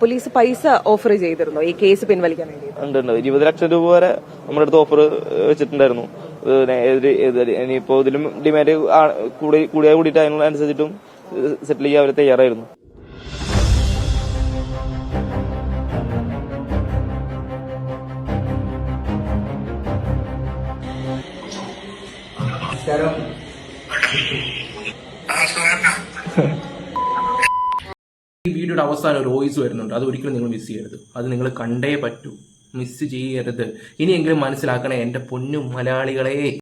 Police പൈസ offer ചെയ്തിരുന്നോ ഈ കേസ് പിൻവലിക്കാൻ വേണ്ടി ഉണ്ട് ഇരുപത് ലക്ഷം രൂപ വരെ നമ്മുടെ അടുത്ത് ഓഫർ വെച്ചിട്ടുണ്ടായിരുന്നു. ഇനിയിപ്പോ ഇതിലും ഡിമാൻഡ് കൂടി കൂടിയാ കൂടിയിട്ട് അതിനനുസരിച്ചിട്ടും സെറ്റിൽ ചെയ്യാൻ അവർ തയ്യാറായിരുന്നു. ഈ വീഡിയോയുടെ അവസാനം ഒരു വോയിസ് വരുന്നുണ്ട്. അത് ഒരിക്കലും നിങ്ങൾ മിസ് ചെയ്യരുത്. അത് നിങ്ങൾ കണ്ടേ പറ്റൂ. മിസ് ചെയ്യരുത്. ഇനിയെങ്കിലും മനസ്സിലാക്കണേ എന്റെ പൊന്നു മലയാളികളെ.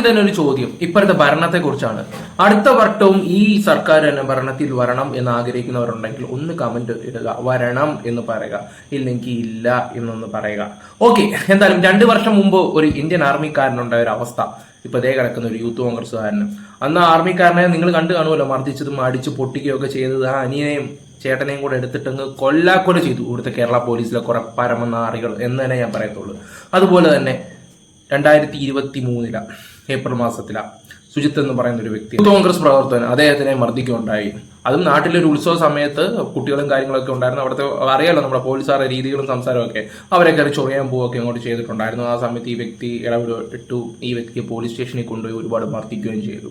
ആദ്യം തന്നെ ഒരു ചോദ്യം ഇപ്പോഴത്തെ ഭരണത്തെ കുറിച്ചാണ് അടുത്ത വട്ടവും ഈ സർക്കാർ തന്നെ ഭരണത്തിൽ വരണം എന്ന് ആഗ്രഹിക്കുന്നവരുണ്ടെങ്കിൽ ഒന്ന് കമന്റ് ഇടുക വരണം എന്ന് പറയുക ഇല്ലെങ്കിൽ ഇല്ല എന്നൊന്ന് പറയുക. ഓക്കെ എന്തായാലും രണ്ടു വർഷം മുമ്പ് ഒരു ഇന്ത്യൻ ആർമിക്കാരനുണ്ടായ ഒരു അവസ്ഥ. ഇപ്പൊ ദേ കിടക്കുന്ന ഒരു യൂത്ത് കോൺഗ്രസ്സുകാരന് അന്ന് ആർമിക്കാരനെ നിങ്ങൾ കണ്ടു കാണുമല്ലോ മർദ്ദിച്ചതും അടിച്ച് പൊട്ടിക്കുകയൊക്കെ ചെയ്തത്. ആ അനിയനെയും ചേട്ടനെയും കൂടെ എടുത്തിട്ടങ്ങ് കൊല്ലാക്കൊല ചെയ്തു ഇവിടുത്തെ കേരള പോലീസിലെ കുറെ പരമനാറികൾ എന്ന് തന്നെ ഞാൻ പറയത്തുള്ളൂ. അതുപോലെ തന്നെ രണ്ടായിരത്തി ഇരുപത്തി മൂന്നില ഏപ്രിൽ മാസത്തിലാണ് സുജിത്ത് എന്ന് പറയുന്ന ഒരു വ്യക്തി കോൺഗ്രസ് പ്രവർത്തകൻ അദ്ദേഹത്തിനെ മർദ്ദിക്കുകയുണ്ടായി. അതും നാട്ടിലൊരു ഉത്സവ സമയത്ത് കുട്ടികളും കാര്യങ്ങളൊക്കെ ഉണ്ടായിരുന്നു. അവിടുത്തെ അറിയാലോ നമ്മുടെ പോലീസുകാരുടെ രീതികളും സംസാരമൊക്കെ അവരെ കയറി ചൊറിയാൻ പോവുകയൊക്കെ ഇങ്ങോട്ട് ചെയ്തിട്ടുണ്ടായിരുന്നു. ആ സമയത്ത് ഈ വ്യക്തി ഇടപെട്ടു. ഈ വ്യക്തിയെ പോലീസ് സ്റ്റേഷനിൽ കൊണ്ടുപോയി ഒരുപാട് മർദ്ദിക്കുകയും ചെയ്തു.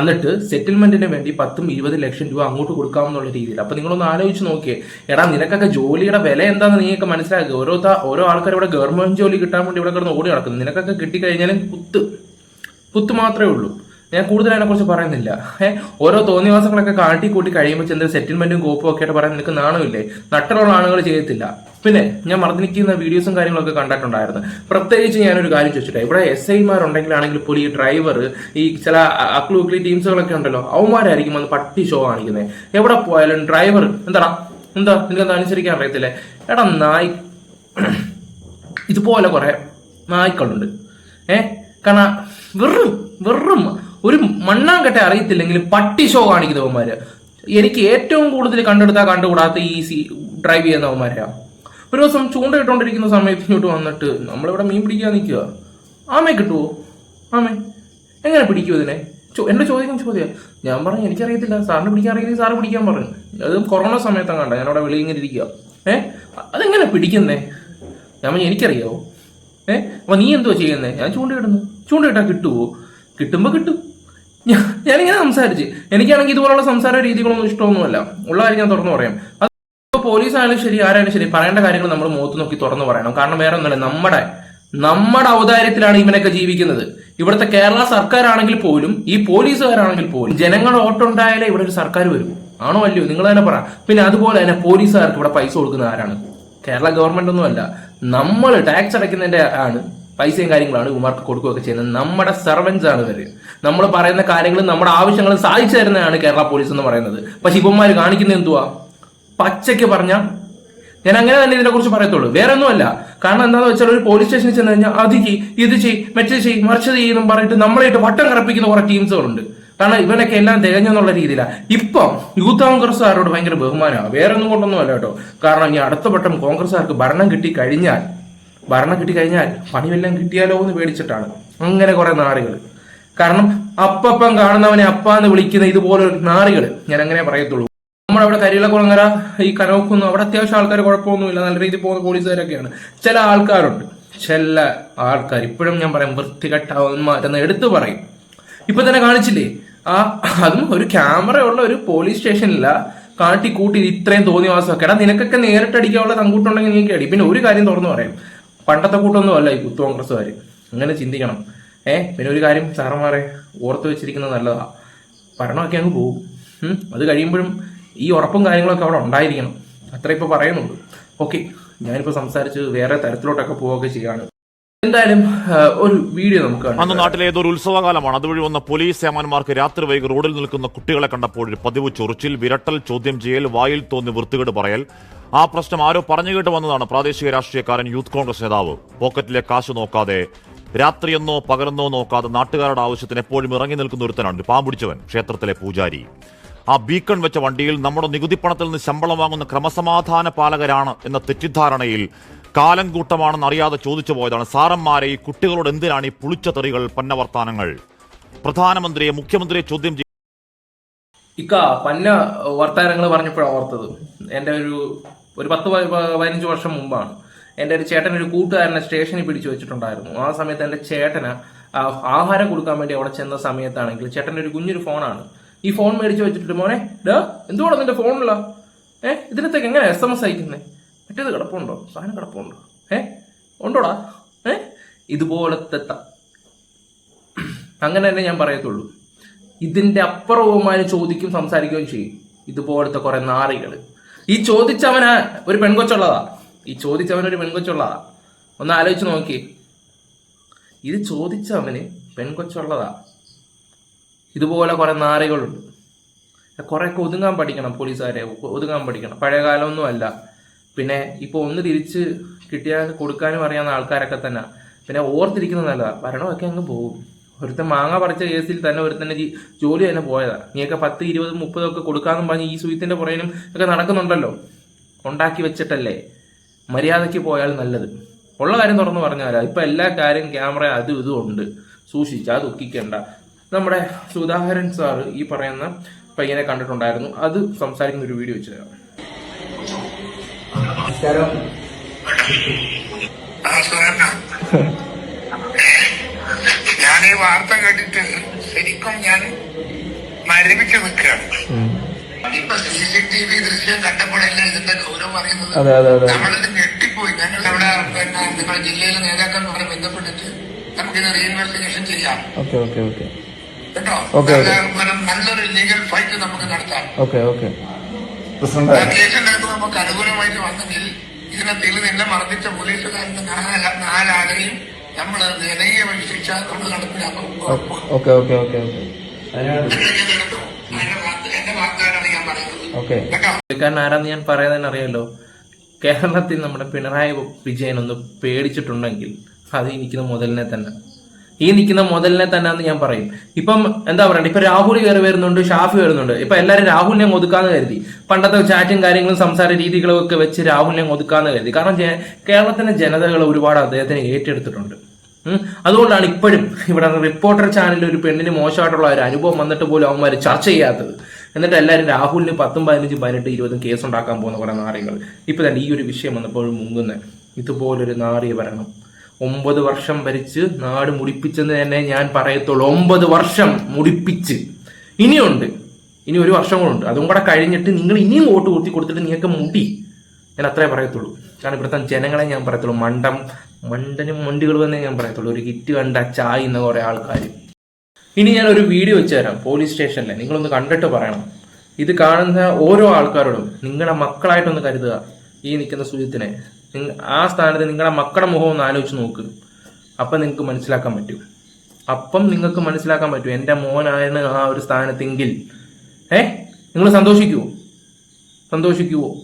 എന്നിട്ട് സെറ്റിൽമെന്റിന് വേണ്ടി പത്തും ഇരുപത് ലക്ഷം രൂപ അങ്ങോട്ട് കൊടുക്കാമെന്നുള്ള രീതിയിൽ. അപ്പൊ നിങ്ങളൊന്ന് ആലോചിച്ച് നോക്കിയേ. എടാ നിനക്കൊക്കെ ജോലിയുടെ വില എന്താണെന്ന് നീയൊക്കെ മനസ്സിലാക്കുക. ഓരോ ഓരോ ആൾക്കാർ ഇവിടെ ഗവൺമെന്റ് ജോലി കിട്ടാൻ വേണ്ടി ഇവിടെ കിടന്ന് ഓടി നടക്കുന്നു. നിനക്കൊക്കെ കിട്ടിക്കഴിഞ്ഞാലും കുത്ത്. കുത്ത് മാത്രമേ ഉള്ളൂ. ഞാൻ കൂടുതൽ അതിനെക്കുറിച്ച് പറയുന്നില്ല. ഏഹ് ഓരോ തോന്നിവാസങ്ങളൊക്കെ കാട്ടി കൂട്ടി കഴിയുമ്പോൾ ചെന്ന് സെറ്റിൽമെന്റും കോപ്പും ഒക്കെ ആയിട്ട് പറയാൻ നിനക്ക് നാണമില്ലേ? നട്ടറുള്ള ആളുകൾ ചെയ്യത്തില്ല. പിന്നെ ഞാൻ മറന്നിരിക്കുന്ന വീഡിയോസും കാര്യങ്ങളൊക്കെ കണ്ടിട്ടുണ്ടായിരുന്നു. പ്രത്യേകിച്ച് ഞാനൊരു കാര്യം ചോദിച്ചിട്ടെ ഇവിടെ എസ് ഐമാരുണ്ടെങ്കിലാണെങ്കിൽ പോലും ഈ ഡ്രൈവർ ഈ ചില അക്ലു ഉക്ലി ടീംസുകളൊക്കെ ഉണ്ടല്ലോ അവന്മാരായിരിക്കും വന്ന് പട്ടി ഷോ കാണിക്കുന്നത് എവിടെ പോയാലും ഡ്രൈവർ എന്താടാ? എന്താ? നിനക്കെന്താ അനുസരിക്കാൻ അറിയത്തില്ലേ? എടാ നായ് ഇതുപോലെ കുറെ നായ്ക്കളുണ്ട്. ഏഹ് കാരണം വെറും വെറും ഒരു മണ്ണാങ്കട്ടെ അറിയത്തില്ലെങ്കിൽ പട്ടി ഷോ കാണിക്കുന്നവന്മാര് എനിക്ക് ഏറ്റവും കൂടുതൽ കണ്ടെടുത്താൽ കണ്ടുകൂടാത്ത ഈ സി ഡ്രൈവ് ചെയ്യുന്നവന്മാരാ ഒരു ദിവസം ചൂണ്ട ചൂണ്ടയിട്ടോണ്ടിരിക്കുന്ന സമയത്ത് ഇങ്ങോട്ട് വന്നിട്ട് നമ്മളിവിടെ മീൻ പിടിക്കാൻ നിൽക്കുക ആമേ കിട്ടുമോ ആമേ എങ്ങനെ പിടിക്കും ഇതിനെ? എന്നെ എന്റെ ചോദ്യം. ഞാൻ പറഞ്ഞു എനിക്കറിയത്തില്ല. സാറിന് പിടിക്കാൻ അറിയില്ലെങ്കിൽ സാറ് പിടിക്കാൻ പറഞ്ഞു. അത് കൊറോണ സമയത്താണ് കണ്ട ഞാനവിടെ വെളിയിൽ ഇങ്ങനെ ഇരിക്കുക ഏഹ് അതെങ്ങനെ പിടിക്കുന്നേ? ഞാൻ പറഞ്ഞു എനിക്കറിയാവോ. ഏ അപ്പൊ നീ എന്തോ ചെയ്യുന്നേ? ഞാൻ ചൂണ്ടയിടുന്നു. ചൂണ്ടയിട്ടാ കിട്ടുമോ കിട്ടുമ്പോൾ കിട്ടും. ഞാനിങ്ങനെ സംസാരിച്ച്. എനിക്കാണെങ്കിൽ ഇതുപോലുള്ള സംസാര രീതികളൊന്നും ഇഷ്ടമൊന്നുമല്ല. ഉള്ള കാര്യം ഞാൻ തുറന്നു പറയാം. അത് പോലീസ് ആയാലും ശരി ആരായാലും ശരി പറയേണ്ട കാര്യങ്ങൾ നമ്മൾ മുഖത്ത് നോക്കി തുറന്നു പറയണം. കാരണം വേറെ ഒന്നുമല്ല നമ്മുടെ നമ്മുടെ ഔദാര്യത്തിലാണ് ഇവനൊക്കെ ജീവിക്കുന്നത്. ഇവിടുത്തെ കേരള സർക്കാരാണെങ്കിൽ പോലും ഈ പോലീസുകാരാണെങ്കിൽ പോലും ജനങ്ങളുടെ ഓട്ടുണ്ടായാലേ ഇവിടെ ഒരു സർക്കാർ വരും. ആണോ അല്ലയോ? നിങ്ങൾ തന്നെ പറ. പിന്നെ അതുപോലെ തന്നെ പോലീസുകാർക്ക് ഇവിടെ പൈസ കൊടുക്കുന്ന ആരാണ്? കേരള ഗവൺമെന്റ് ഒന്നുമല്ല നമ്മൾ ടാക്സ് അടയ്ക്കുന്നതിന്റെ ആണ് പൈസയും കാര്യങ്ങളാണ് ഇവമാർക്ക് കൊടുക്കുകയൊക്കെ ചെയ്യുന്നത്. നമ്മുടെ സെർവൻസ് ആണ് ഇവർ. നമ്മൾ പറയുന്ന കാര്യങ്ങളും നമ്മുടെ ആവശ്യങ്ങളും സാധിച്ചു തരുന്നതാണ് കേരള പോലീസ് എന്ന് പറയുന്നത്. പക്ഷെ ഇവന്മാർ കാണിക്കുന്നത് എന്തുവാ? പച്ചയ്ക്ക് പറഞ്ഞ ഞാൻ അങ്ങനെ തന്നെ ഇതിനെക്കുറിച്ച് പറയത്തുള്ളൂ. വേറെ ഒന്നുമല്ല കാരണം എന്താണെന്ന് വെച്ചാൽ ഒരു പോലീസ് സ്റ്റേഷനിൽ ചെന്ന് കഴിഞ്ഞാൽ അത് ചെയ് ഇത് ചെയ് മറ്റേ ചെയ് മറിച്ചത് ചെയ്യുന്നു പറഞ്ഞിട്ട് നമ്മളായിട്ട് വട്ടം കറപ്പിക്കുന്ന കുറെ ടീംസുകളുണ്ട് കാരണം ഇവനൊക്കെ എല്ലാം തികഞ്ഞെന്നുള്ള രീതിയിലാണ് ഇപ്പം യൂത്ത് കോൺഗ്രസ്സുകാരോട് ഭയങ്കര ബഹുമാനമാണ്. വേറെ ഒന്നും കൊണ്ടൊന്നും അല്ല കേട്ടോ. കാരണം ഈ അടുത്ത വട്ടം കോൺഗ്രസ്സുകാർക്ക് ഭരണം കിട്ടി കഴിഞ്ഞാൽ ഭരണം കിട്ടി കഴിഞ്ഞാൽ പണിയെല്ലാം കിട്ടിയാലോ എന്ന് പേടിച്ചിട്ടാണ്. അങ്ങനെ കുറെ നാറികൾ കാരണം അപ്പപ്പം കാണുന്നവനെ അപ്പ എന്ന് വിളിക്കുന്ന ഇതുപോലെ നാറികൾ ഞാൻ അങ്ങനെ പറയത്തുള്ളൂ. നമ്മുടെ അവിടെ കരിയിലക്കുളങ്ങര ഈ കനോക്കുന്നു അവിടെ അത്യാവശ്യം ആൾക്കാർ കുഴപ്പമൊന്നുമില്ല. നല്ല രീതിയിൽ പോകുന്ന പോലീസുകാരൊക്കെയാണ്. ചില ആൾക്കാരുണ്ട്. ചില ആൾക്കാർ ഇപ്പോഴും ഞാൻ പറയാം വൃത്തികെട്ടവന്മാരെന്ന് എടുത്തു പറയും. ഇപ്പൊ തന്നെ കാണിച്ചില്ലേ? ആ അതും ഒരു ക്യാമറ ഉള്ള ഒരു പോലീസ് സ്റ്റേഷനില്ല. കാട്ടി കൂട്ടി ഇത്രയും തോന്നിയ വാസമൊക്കെ. എടാ നിനക്കൊക്കെ നേരിട്ടടിക്കാനുള്ള തങ്കൂട്ടുണ്ടെങ്കിൽ നീ പിന്നെ ഒരു കാര്യം തുറന്നു പറയാം. പണ്ടത്തെ കൂട്ടൊന്നും അല്ല ഈ യൂത്ത് കോൺഗ്രസ്സുകാർ അങ്ങനെ ചിന്തിക്കണം. ഏ പിന്നെ ഒരു കാര്യം സാറന്മാരെ ഓർത്ത് വെച്ചിരിക്കുന്നത് നല്ലതാണ് ഭരണമൊക്കെ അങ്ങ് പോകും. അത് കഴിയുമ്പോഴും ഈ ഉറപ്പും കാര്യങ്ങളൊക്കെ അവിടെ ഉണ്ടായിരിക്കണം. അത്ര ഇപ്പോൾ പറയുന്നുള്ളൂ. ഓക്കെ ഞാനിപ്പോൾ സംസാരിച്ച് വേറെ തരത്തിലോട്ടൊക്കെ പോവുകയൊക്കെ ചെയ്യാണ് എന്തായാലും ഒരു വീഡിയോ നമുക്ക് അന്ന് നാട്ടിലെ ഏതൊരു ഉത്സവകാലമാണ് അതുവഴി വന്ന പോലീസ് സേമാന്മാർക്ക് രാത്രി വൈകി റോഡിൽ നിൽക്കുന്ന കുട്ടികളെ കണ്ടപ്പോൾ ഒരു പതിവ് ചൊറിച്ചിൽ വിരട്ടൽ ചോദ്യം ചെയ്യൽ വായിൽ തോന്നി വൃത്തികേട് പറയൽ ആ പ്രശ്നം ആരോ പറഞ്ഞു കേട്ട് വന്നതാണ് പ്രാദേശിക രാഷ്ട്രീയക്കാരൻ യൂത്ത് കോൺഗ്രസ് നേതാവ്. പോക്കറ്റിലെ കാശ് നോക്കാതെ രാത്രിയെന്നോ പകലെന്നോ നോക്കാതെ നാട്ടുകാരുടെ ആവശ്യത്തിന് എപ്പോഴും ഇറങ്ങി നിൽക്കുന്ന ഒരുത്തനാണ്. പാമ്പിടിച്ചവൻ ക്ഷേത്രത്തിലെ പൂജാരി. ആ ബീക്കൺ വെച്ച വണ്ടിയിൽ നമ്മുടെ നികുതിപ്പണത്തിൽ നിന്ന് ശമ്പളം വാങ്ങുന്ന ക്രമസമാധാന പാലകരാണ് എന്ന തെറ്റിദ്ധാരണയിൽ കാലം കൂട്ടമാണെന്ന് അറിയാതെ ചോദിച്ചു പോയതാണ് സാറന്മാരെ ഈ കുട്ടികളോട് എന്തിനാണ് ഈ പുളിച്ച തെറികൾ പന്നവർത്താനങ്ങൾ? പ്രധാനമന്ത്രിയെ മുഖ്യമന്ത്രിയെ ചോദ്യം ഇക്ക പന്ന വർത്താനങ്ങൾ പറഞ്ഞപ്പോഴാണ് ഓർത്തത്. എന്റെ ഒരു ഒരു പത്ത് പതിനഞ്ച് വർഷം മുമ്പാണ്. എന്റെ ഒരു ചേട്ടൻ ഒരു കൂട്ടുകാരനെ സ്റ്റേഷനിൽ പിടിച്ചു വെച്ചിട്ടുണ്ടായിരുന്നു. ആ സമയത്ത് എന്റെ ചേട്ടന് ആഹാരം കൊടുക്കാൻ വേണ്ടി അവിടെ ചെന്ന സമയത്താണെങ്കിൽ ചേട്ടന്റെ ഒരു കുഞ്ഞൊരു ഫോണാണ്. ഈ ഫോൺ മേടിച്ച് വെച്ചിട്ട് മോനെ ഡാ എന്തുവാണ് നിന്റെ ഫോണില്ല ഏ ഇതിനകത്തേക്ക് എങ്ങനെ എസ് എം എസ് അയക്കുന്നേ? മറ്റേത് കിടപ്പുണ്ടോ? സാധനം കിടപ്പുണ്ടോ? ഏ ഉണ്ടോടാ? ഏ ഇതുപോലത്തെ അങ്ങനെ തന്നെ ഞാൻ പറയത്തുള്ളൂ. ഇതിന്റെ അപ്പുറവുമായി ചോദിക്കും സംസാരിക്കുകയും ചെയ്യും. ഇതുപോലത്തെ കുറെ നാറികൾ ഈ ചോദിച്ചവന് ഒരു പെൺകൊച്ചുള്ളതാ. ഈ ചോദിച്ചവന് ഒരു പെൺകൊച്ചുള്ളതാ. ഒന്ന് ആലോചിച്ച് നോക്കി. ഇത് ചോദിച്ചവന് പെൺകൊച്ചുള്ളതാ. ഇതുപോലെ കുറെ നാറികളുണ്ട്. കുറെയൊക്കെ ഒതുങ്ങാൻ പഠിക്കണം പോലീസുകാരെ. ഒതുങ്ങാൻ പഠിക്കണം. പഴയ കാലമൊന്നും അല്ല. പിന്നെ ഇപ്പൊ ഒന്ന് തിരിച്ച് കിട്ടിയാൽ കൊടുക്കാനും അറിയാവുന്ന ആൾക്കാരൊക്കെ തന്നെ. പിന്നെ ഓർത്തിരിക്കുന്നത് നല്ലതാ. ഭരണമൊക്കെ അങ്ങ് പോകും. ഒരുത്തൻ മാങ്ങ പറിച്ച കേസിൽ തന്നെ ഒരുത്തന്നെ ജി- ജോലി തന്നെ പോയതാ. നീയൊക്കെ പത്ത് ഇരുപത് മുപ്പതൊക്കെ കൊടുക്കാന്നും പറഞ്ഞ് ഈ സുഹൃത്തിന്റെ പുറയിലും ഒക്കെ നടക്കുന്നുണ്ടല്ലോ. ഉണ്ടാക്കി വെച്ചിട്ടല്ലേ? മര്യാദയ്ക്ക് പോയാൽ നല്ലത്. ഉള്ള കാര്യം തുറന്നു പറഞ്ഞാലാ. ഇപ്പൊ എല്ലാ കാര്യം ക്യാമറ അതും ഇതും ഉണ്ട്. സൂക്ഷിച്ചാൽ ദുഃഖിക്കേണ്ട നമ്മുടെ സുധാകരൻ സാർ ഈ പറയുന്ന പയ്യനെ കണ്ടിട്ടുണ്ടായിരുന്നു. അത് സംസാരിക്കുന്ന ഒരു വീഡിയോ വെച്ച് തരാം. നമസ്കാരം. ഞാൻ ഈ വാർത്ത കേട്ടിട്ട് ശരിക്കും ഞാൻ മരവിച്ച് നിൽക്കുകയാണ്. ഇപ്പൊ സി സി ടി വി ദൃശ്യം കണ്ടപ്പോഴല്ലേ ഇതിന്റെ ഗൗരവം അറിയുന്നത് നമ്മളിത് ഞെട്ടിപ്പോയി. ഞങ്ങൾ അവിടെ പിന്നെ നിങ്ങളുടെ ജില്ലയിലെ നേതാക്കന്മാരെ ബന്ധപ്പെട്ടിട്ട് നമുക്കിത് റീഇൻവെസ്റ്റിഗേഷൻ ചെയ്യാം. കേട്ടോ? നല്ലൊരു ലീഗൽ ഫൈറ്റ് നമുക്ക് നടത്താം. Okay okay. ആ പ്രസിഡന്റ് കേസിനകത്ത് നമുക്ക് അനുകൂലമായിട്ട് വന്നെങ്കിൽ ഇതിനകത്തിൽ നിന്നെ മർദ്ദിച്ച പോലീസുകാരൻ നാല- നാലാളെയും നമ്മൾ നിറയെ ശിക്ഷ നമ്മൾ നടപ്പിലാക്കും. Okay okay okay okay. എന്റെ വാക്ക്- എന്റെ വാഗ്ദാനമാണ് ഞാൻ പറയുന്നത്. ഓക്കെ. കേട്ടോ? ആരാന്ന് ഞാൻ പറയാൻ അറിയാലോ. കേരളത്തിൽ നമ്മുടെ പിണറായി വിജയൻ ഒന്ന് പേടിച്ചിട്ടുണ്ടെങ്കിൽ അത് ഈ നിൽക്കുന്ന മുതലിനെ തന്നെ. ഈ നിൽക്കുന്ന മുതലിനെ തന്നെ എന്ന് ഞാൻ പറയും. ഇപ്പം എന്താ പറയണ്ട? ഇപ്പൊ രാഹുൽ കയറി വരുന്നുണ്ട് ഷാഫി വരുന്നുണ്ട്. ഇപ്പൊ എല്ലാരും രാഹുലിനെ ഒതുക്കാന്ന് കരുതി. പണ്ടത്തെ ചാറ്റും കാര്യങ്ങളും സംസാര രീതികളും ഒക്കെ വെച്ച് രാഹുലിനെ ഒതുക്കാന്ന് കരുതി. കാരണം കേരളത്തിലെ കേരളത്തിന്റെ ജനതകൾ ഒരുപാട് അദ്ദേഹത്തിന് ഏറ്റെടുത്തിട്ടുണ്ട്. അതുകൊണ്ടാണ് ഇപ്പോഴും ഇവിടെ റിപ്പോർട്ടർ ചാനലിൽ ഒരു പെണ്ണിന് മോശമായിട്ടുള്ള ഒരു അനുഭവം വന്നിട്ട് പോലും അവന്മാർ ചർച്ച ചെയ്യാത്തത്. എന്നിട്ട് എല്ലാവരും രാഹുലിന് പത്തും പതിനഞ്ചും പതിനെട്ട് ഇരുപതും കേസ് ഉണ്ടാക്കാൻ പോകുന്ന കുറേ നാറികൾ. ഇപ്പൊ തന്നെ ഈ ഒരു വിഷയം വന്നപ്പോൾ മുങ്ങുന്നത് ഇതുപോലൊരു നാറിയ ഭരണം ഒമ്പത് വർഷം ഭരിച്ച് നാട് മുടിപ്പിച്ചെന്ന് തന്നെ ഞാൻ പറയത്തുള്ളൂ. ഒമ്പത് വർഷം മുടിപ്പിച്ച്. ഇനിയുണ്ട്. ഇനി ഒരു വർഷം കൂടെ ഉണ്ട് അതും കൂടെ കഴിഞ്ഞിട്ട് നിങ്ങൾ ഇനിയും വോട്ട് കൂട്ടി കൊടുത്തിട്ട് നിങ്ങൾക്ക് മുടി. ഞാൻ അത്രേ പറയത്തുള്ളൂ. കാരണം ഇവിടുത്തെ ജനങ്ങളെ ഞാൻ പറയത്തുള്ളൂ. മണ്ടം മണ്ടനും മണ്ടികളും എന്നേ ഞാൻ പറയത്തുള്ളൂ. ഒരു കിറ്റ് കണ്ട ചായുന്ന കുറെ ആൾക്കാർ ഇനി ഞാൻ ഒരു വീഡിയോ വെച്ച് തരാം. പോലീസ് സ്റ്റേഷനിലെ നിങ്ങളൊന്ന് കണ്ടിട്ട് പറയണം. ഇത് കാണുന്ന ഓരോ ആൾക്കാരോടും നിങ്ങളുടെ മക്കളായിട്ടൊന്ന് കരുതുക. ഈ നിൽക്കുന്ന സുജിത്തിനെ. ആ സ്ഥാനത്ത് നിങ്ങളുടെ മക്കളുടെ മുഖം ഒന്ന് ആലോചിച്ച് നോക്ക്. അപ്പം നിങ്ങൾക്ക് മനസ്സിലാക്കാൻ പറ്റും. അപ്പം നിങ്ങൾക്ക് മനസ്സിലാക്കാൻ പറ്റും. എന്റെ മോനാണ് ആ ഒരു സ്ഥാനത്തെങ്കിൽ. ഏ? നിങ്ങൾ സന്തോഷിക്കുവോ? സന്തോഷിക്കുവോ?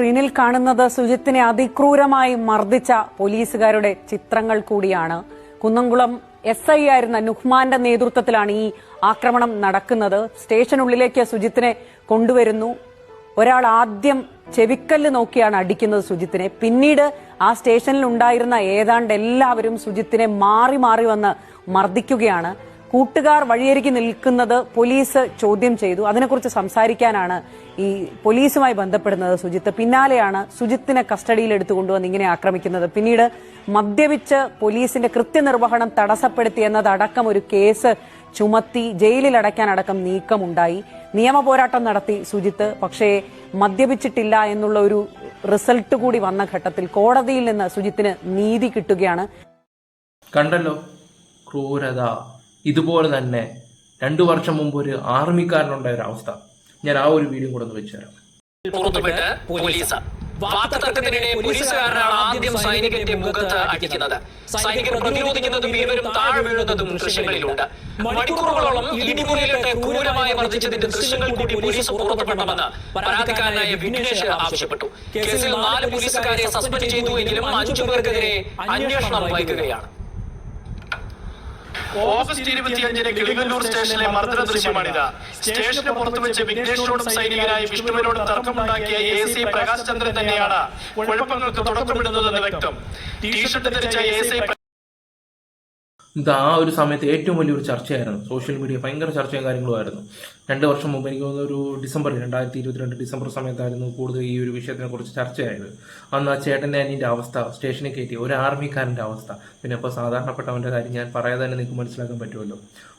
സ്ക്രീനിൽ കാണുന്നത് സുജിത്തിനെ അതിക്രൂരമായി മർദ്ദിച്ച പോലീസുകാരുടെ ചിത്രങ്ങൾ കൂടിയാണ്. കുന്നംകുളം എസ് ഐ ആയിരുന്ന നുഹ്മാന്റെ നേതൃത്വത്തിലാണ് ഈ ആക്രമണം നടക്കുന്നത്. സ്റ്റേഷനുള്ളിലേക്ക് സുജിത്തിനെ കൊണ്ടുവരുന്നു. ഒരാൾ ആദ്യം ചെവിക്കല്ല് നോക്കിയാണ് അടിക്കുന്നത് സുജിത്തിനെ. പിന്നീട് ആ സ്റ്റേഷനിൽ ഉണ്ടായിരുന്ന ഏതാണ്ട് എല്ലാവരും സുജിത്തിനെ മാറി മാറി വന്ന് മർദ്ദിക്കുകയാണ്. കൂട്ടുകാർ വഴിയരികി നിൽക്കുന്നത് പോലീസ് ചോദ്യം ചെയ്തു. അതിനെക്കുറിച്ച് സംസാരിക്കാനാണ് ഈ പോലീസുമായി ബന്ധപ്പെടുന്നത് സുജിത്ത്. പിന്നാലെയാണ് സുജിത്തിനെ കസ്റ്റഡിയിൽ എടുത്തുകൊണ്ടുവന്ന് ഇങ്ങനെ ആക്രമിക്കുന്നത്. പിന്നീട് മദ്യപിച്ച് പോലീസിന്റെ കൃത്യനിർവഹണം തടസ്സപ്പെടുത്തി എന്നതടക്കം ഒരു കേസ് ചുമത്തി ജയിലിൽ അടയ്ക്കാനടക്കം നീക്കമുണ്ടായി. നിയമ പോരാട്ടം നടത്തി സുജിത്ത്. പക്ഷേ മദ്യപിച്ചിട്ടില്ല എന്നുള്ള ഒരു റിസൾട്ട് കൂടി വന്ന ഘട്ടത്തിൽ കോടതിയിൽ നിന്ന് സുജിത്തിന് നീതി കിട്ടുകയാണ്. കണ്ടല്ലോ ക്രൂരത. ഇതുപോലെ തന്നെ രണ്ടു വർഷം മുമ്പ് ഒരു ആർമിക്കാരനുണ്ടായ ഒരു അവസ്ഥ. ഞാൻ ആ ഒരു വീഡിയോ കൂടെ ഒന്ന് വെച്ചുതരാം. വാക്കുതർക്കത്തിനിടെ ആദ്യം സൈനികന്റെ മണിക്കൂറുകളോളം ദൃശ്യങ്ങൾ കൂടി പോലീസ് പരാതിക്കാരനായ ആവശ്യപ്പെട്ടു. കേസിൽ നാല് പോലീസുകാരെ സസ്പെൻഡ് ചെയ്തു എങ്കിലും അഞ്ചു പേർക്കെതിരെ അന്വേഷണം വൈകുകയാണ്. ഓഗസ്റ്റ് ഇരുപത്തിയഞ്ചിന് കിളിവല്ലൂർ സ്റ്റേഷനിലെ മർദ്ദന ദൃശ്യമാണിത്. സ്റ്റേഷന് പുറത്തു വെച്ച് വിഘ്നേഷിനോടും സൈനികനായ വിഷ്ണുവിനോടും തർക്കമുണ്ടാക്കിയ എ സി പ്രകാശ് ചന്ദ്രൻ തന്നെയാണ് കുഴപ്പങ്ങൾക്ക് തുടക്കമിടുന്നതെന്ന് വ്യക്തം. ടീഷർട്ട് ധരിച്ച എ സി ഇത് ആ ഒരു സമയത്ത് ഏറ്റവും വലിയൊരു ചർച്ചയായിരുന്നു. സോഷ്യൽ മീഡിയ ഭയങ്കര ചർച്ചയും കാര്യങ്ങളുമായിരുന്നു. രണ്ട് വർഷം മുമ്പ് എനിക്ക് തോന്നുന്നു ഒരു ഡിസംബർ രണ്ടായിരത്തി ഇരുപത്തിരണ്ട് ഡിസംബർ സമയത്തായിരുന്നു കൂടുതൽ ഈ ഒരു വിഷയത്തിനെ കുറിച്ച് ചർച്ചയായത്. അന്ന് ആ ചേട്ടന്റെ അനിയന്റെ അവസ്ഥ സ്റ്റേഷനിൽ കയറ്റി ഒരു ആർമിക്കാരന്റെ അവസ്ഥ. പിന്നെ ഇപ്പോൾ സാധാരണപ്പെട്ടവന്റെ കാര്യം ഞാൻ പറയാതെ തന്നെ നിങ്ങൾക്ക് മനസ്സിലാക്കാൻ പറ്റുമല്ലോ.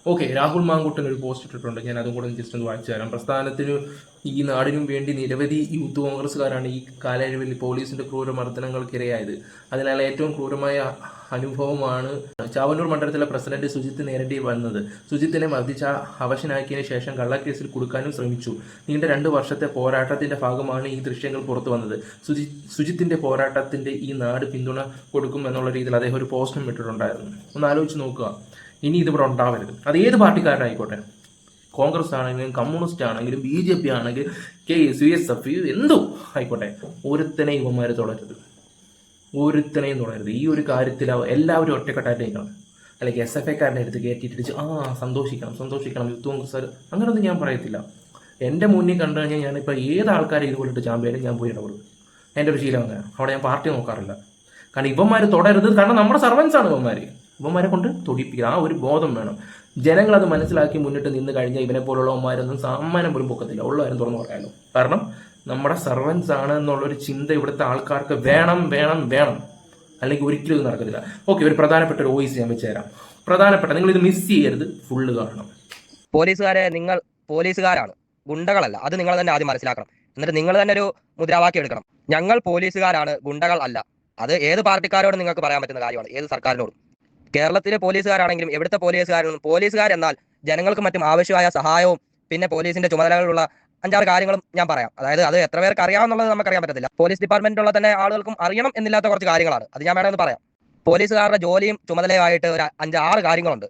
ഓക്കെ രാഹുൽ മാങ്കുട്ടൻ ഒരു പോസ്റ്റ് ഇട്ടിട്ടുണ്ട്. ഞാൻ അതും കൂടെ ജസ്റ്റ് ഒന്ന് വായിച്ചു തരാം. പ്രസ്ഥാനത്തിന് ഈ നാടിനും വേണ്ടി നിരവധി യൂത്ത് കോൺഗ്രസ്സുകാരാണ് ഈ കാലയളവിൽ പോലീസിന്റെ ക്രൂര മർദ്ദനങ്ങൾക്കിരയായത്. അതിനാൽ ഏറ്റവും ക്രൂരമായ അനുഭവമാണ് ചാവന്നൂർ മണ്ഡലത്തിലെ പ്രസിഡന്റ് സുജിത്ത് നേരിടേണ്ടി വന്നത്. സുജിത്തിനെ മർദ്ദിച്ച അവശനാക്കിയതിനു ശേഷം കള്ളക്കേസിൽ കൊടുക്കാനും ശ്രമിച്ചു. നീണ്ട രണ്ട് വർഷത്തെ പോരാട്ടത്തിന്റെ ഭാഗമാണ് ഈ ദൃശ്യങ്ങൾ പുറത്തു വന്നത്. സുജി സുജിത്തിന്റെ പോരാട്ടത്തിന്റെ ഈ നാട് പിന്തുണ കൊടുക്കും എന്നുള്ള രീതിയിൽ അദ്ദേഹം ഒരു പോസ്റ്റും ഇട്ടിട്ടുണ്ടായിരുന്നു. ഒന്ന് ആലോചിച്ച് നോക്കുക. ഇനി ഇതിവിടെ ഉണ്ടാവരുത്. അത് ഏത് പാർട്ടിക്കാരായിക്കോട്ടെ കോൺഗ്രസ് ആണെങ്കിലും കമ്മ്യൂണിസ്റ്റ് ആണെങ്കിലും ബി ജെ പി ആണെങ്കിലും K S U S F എന്തോ ആയിക്കോട്ടെ. ഒരുത്തനെ ഇവന്മാർ തുടരരുത് ഒരുത്തനെയും തുടരരുത് ഈ ഒരു കാര്യത്തിൽ എല്ലാവരും ഒറ്റക്കെട്ടായിട്ട് നിൽക്കണം അല്ലെങ്കിൽ എസ് എഫ് ഐക്കാരന്റെ അടുത്ത് കയറ്റിയിട്ടിച്ച് ആ സന്തോഷിക്കണം സന്തോഷിക്കണം യൂത്ത് കോൺഗ്രസ് അങ്ങനെയൊന്നും ഞാൻ പറയത്തില്ല. എന്റെ മുന്നിൽ കണ്ടു കഴിഞ്ഞാൽ ഞാനിപ്പോൾ ഏത് ആൾക്കാരെ ഇതുപോലിട്ട് ചാമ്പ്യനും ഞാൻ പോയി ഇടപെടും. എന്റെ ഒരു ശീലം അങ്ങനെ അവിടെ ഞാൻ പാർട്ടി നോക്കാറില്ല. കാരണം ഇവന്മാർ തുടരുത്. കാരണം നമ്മുടെ സർവൻസ് ആണ് ഇവന്മാർ ഇവന്മാരെ കൊണ്ട് തൊടിപ്പിക്കുക ആ ഒരു ബോധം വേണം. ജനങ്ങൾ അത് മനസ്സിലാക്കി മുന്നിട്ട് നിന്ന് കഴിഞ്ഞാൽ ഇവനെ പോലുള്ളവന്മാരൊന്നും സമ്മാനം പോലും പൊക്കത്തില്ല. ഉള്ള കാര്യം തുറന്നു പറയാമല്ലോ കാരണം നമ്മുടെ സർവൻസ് ആണ് എന്നുള്ളൊരു ചിന്ത ഇവിടുത്തെ ആൾക്കാർക്ക് വേണം വേണം വേണം. അല്ലെങ്കിൽ ഒരിക്കലും ഇത് നടക്കത്തില്ല. ഓക്കെ ഒരു പ്രധാനപ്പെട്ട ഒരു വോയിസ് ഞാൻ വെച്ച് തരാം പ്രധാനപ്പെട്ട നിങ്ങൾ ഇത് മിസ് ചെയ്യരുത്. ഫുള്ള് കാണണം. പോലീസുകാരെ നിങ്ങൾ പോലീസുകാരാണ്. ഗുണ്ടകളല്ല. അത് നിങ്ങൾ തന്നെ ആദ്യം മനസ്സിലാക്കണം. എന്നിട്ട് നിങ്ങൾ തന്നെ ഒരു മുദ്രാവാക്യം എടുക്കണം. ഞങ്ങൾ പോലീസുകാരാണ്. ഗുണ്ടകൾ അല്ല. അത് ഏത് പാർട്ടിക്കാരോടും നിങ്ങൾക്ക് പറയാൻ പറ്റുന്ന കാര്യമാണ്. ഏത് സർക്കാരിനോടും. കേരളത്തിലെ പോലീസുകാരാണെങ്കിലും എവിടുത്തെ പോലീസുകാരും പോലീസുകാരെന്നാൽ ജനങ്ങൾക്ക് മറ്റും ആവശ്യമായ സഹായവും പിന്നെ പോലീസിന്റെ ചുമതലകളുള്ള അഞ്ചാറ് കാര്യങ്ങളും ഞാൻ പറയാം. അതായത് അത് എത്ര പേർക്ക് അറിയാമെന്നുള്ളത് നമുക്കറിയാൻ പറ്റത്തില്ല. പോലീസ് ഡിപ്പാർട്ട്മെന്റിലുള്ള തന്നെ ആളുകൾക്കും അറിയണം എന്നില്ലാത്ത കുറച്ച് കാര്യങ്ങളാണ്. അത് ഞാൻ വേണമെന്ന് പറയാം. പോലീസുകാരുടെ ജോലിയും ചുമതലയുമായിട്ട് ഒരു അഞ്ച് ആറ് കാര്യങ്ങളുണ്ട്.